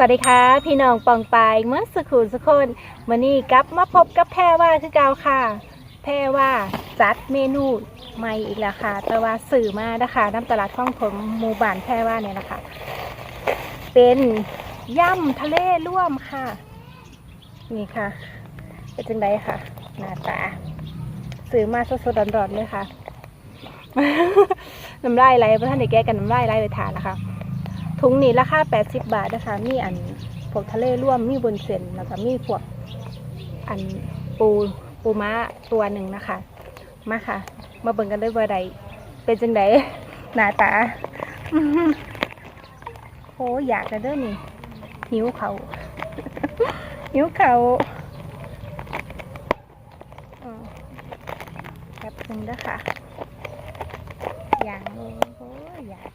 สวัสดีค่ะ พี่น้องปองปายเมื่อสักครู่สักคนมื่อนี้กลับมาพบกับแพรว่าคือเก่าค่ะ แพรว่าจัดเมนูใหม่อีกแล้วค่ะ แต่ว่าสื่อมานะคะน้ำตลาดข้องผมหมู่บ้านแพรว่าเนี่ยนะคะ เป็นย่ำทะเลร่วมค่ะ นี่ค่ะเป็นจังไดค่ะ หน้าตาซื้อมาสดๆร้อนๆเลยค่ะน้ำลายไหลเพราะท่านเด็กแก้กันน้ำลายไหลไปทานนะคะ ถุงนี้ราคา80 บาทนะคะมีอันพวกทะเลร่วมมีบนเส้นแล้วก็มีพวกอันปูปูม้าตัวหนึ่งนะคะ มาค่ะ มาเบิ่งกันเลยว่าใดเป็นจังไดหน้าตาโอ้อยากจะเด้อนี่ หิวเขาหิวเขาแป๊บนึงเด้อค่ะอย่างโอ้อยาก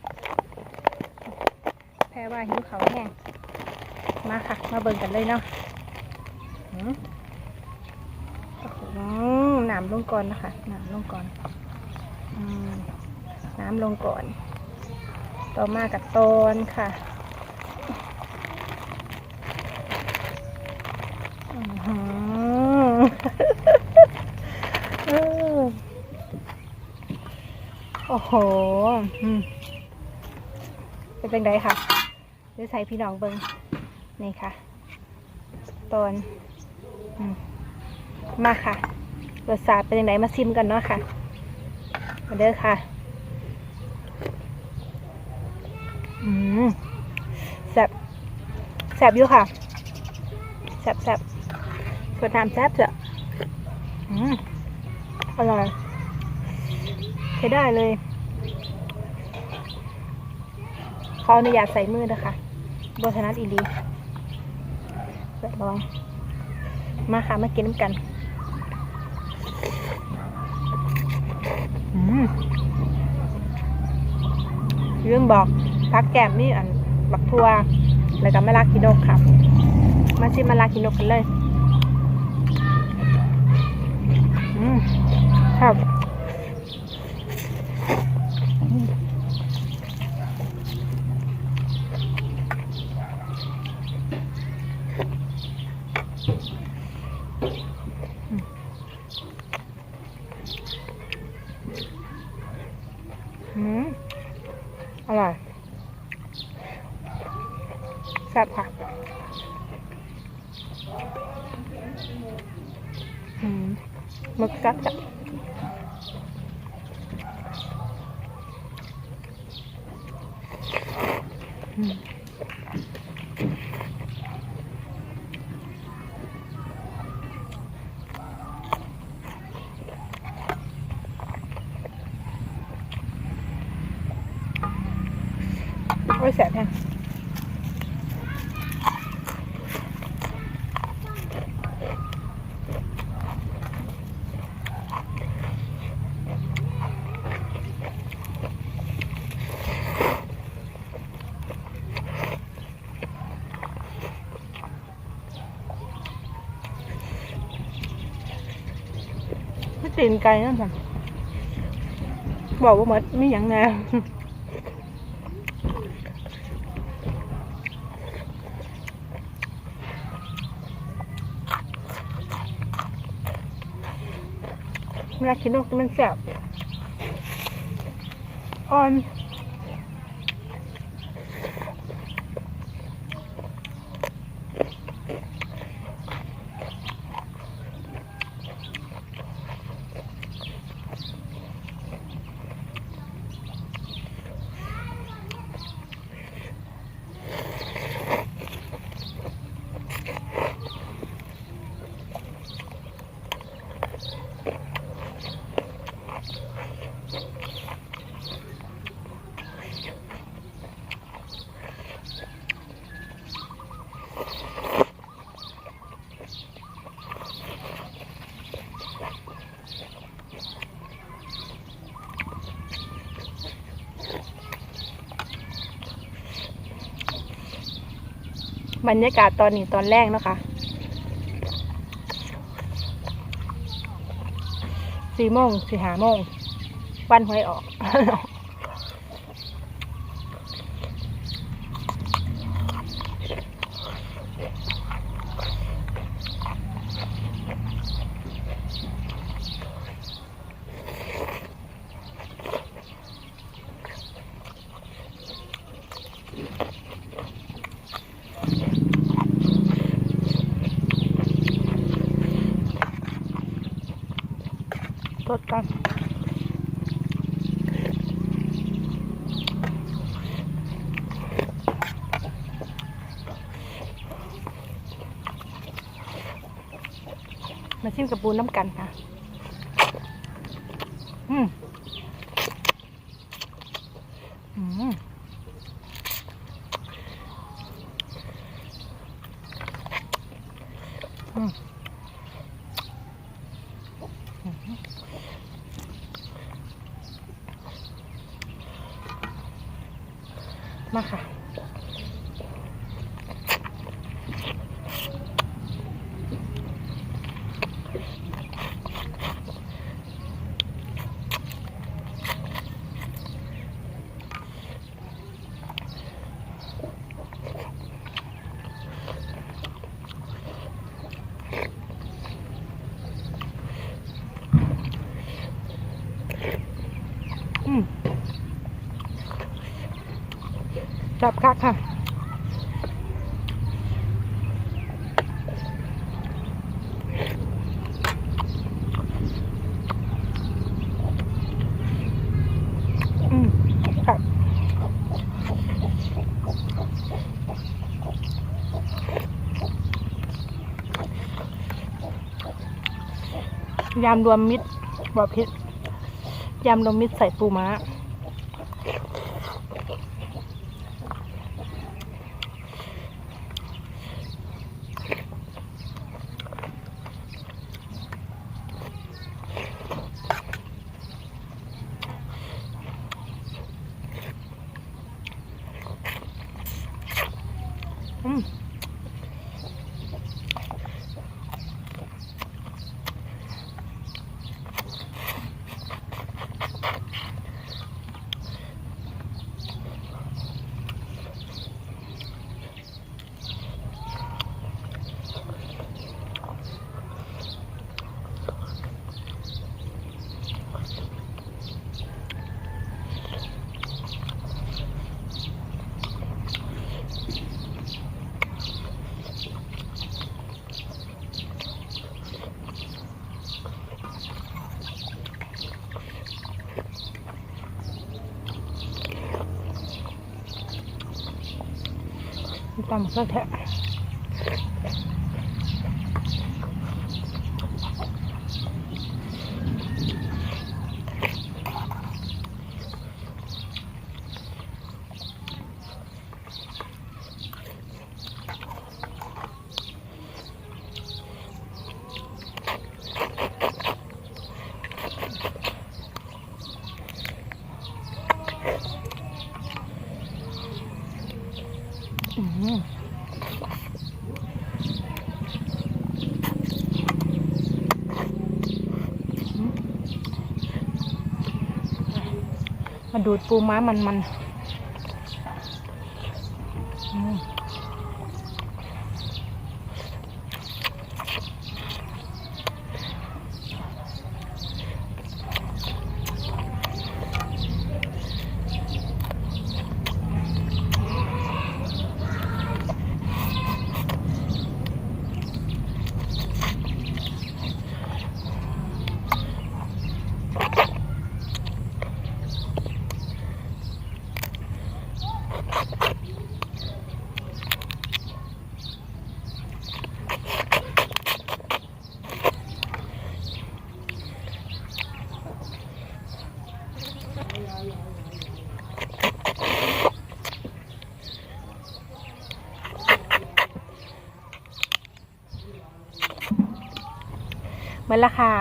แพรว่าหิวเขาแห้งมาค่ะ มาเบิ่งกันเลยเนาะหืมน้ำลงก่อนนะคะน้ำลงก่อนอืมน้ำลงก่อน ต่อมากับตอนค่ะอ๋อโอ้โห เป็นจังไดค่ะ เดี๋ยวใส่พี่น้องเบิงนี่ค่ะตอนอมมาค่ะรสชาติเป็นยังไงมาซิมกันเนาะค่ะมาเด้อค่ะอืมแซ่บแซ่บอยู่ค่ะแซ่บแซ่บกดน้ำแซ่บจ้ะอืมอร่อยใช้ได้เลย ขออนุญาตใส่มือนะคะ บทนัดอีดีเปิดลอง มาค่ะ มากินน้ำกันอืมลืมบอกพักแก้มนี่อันบักทัวแล้วก็มะลากินกค่ะมาชิมมะลากินกกันเลย อืมครับอืม อืมอร่อย แซ่บค่ะมึกกัดจ้ะอืมโอ้ยแซ่บแฮะ ตีนไก่นั่นสิบอกว่าหมดไม่อยังแน่เวลากินนกมันแสบอ่อน บรรยากาศตอนนี้ตอนแรกเนาะคะสี่โมงสี่หาโมงวันหวยออก อ ทดกันมาชิมกับปูน้ำกันค่ะ อืม อืมอืม ม จับคักค่ะอืมครับยำรวมมิตรบอพิษยำรวมมิตรใส่ปูม้า อืม ตำเสื้ มาดูดปูม้ามันมัน มือละค่ะ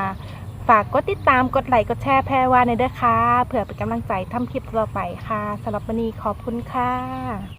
ฝากกดติดตามกดไลค์กดแชร์แพรวาในเด้อค่ะเผื่อเป็นกำลังใจทำคลิปต่อไปค่ะสำหรับวันนี้ขอบคุณค่ะ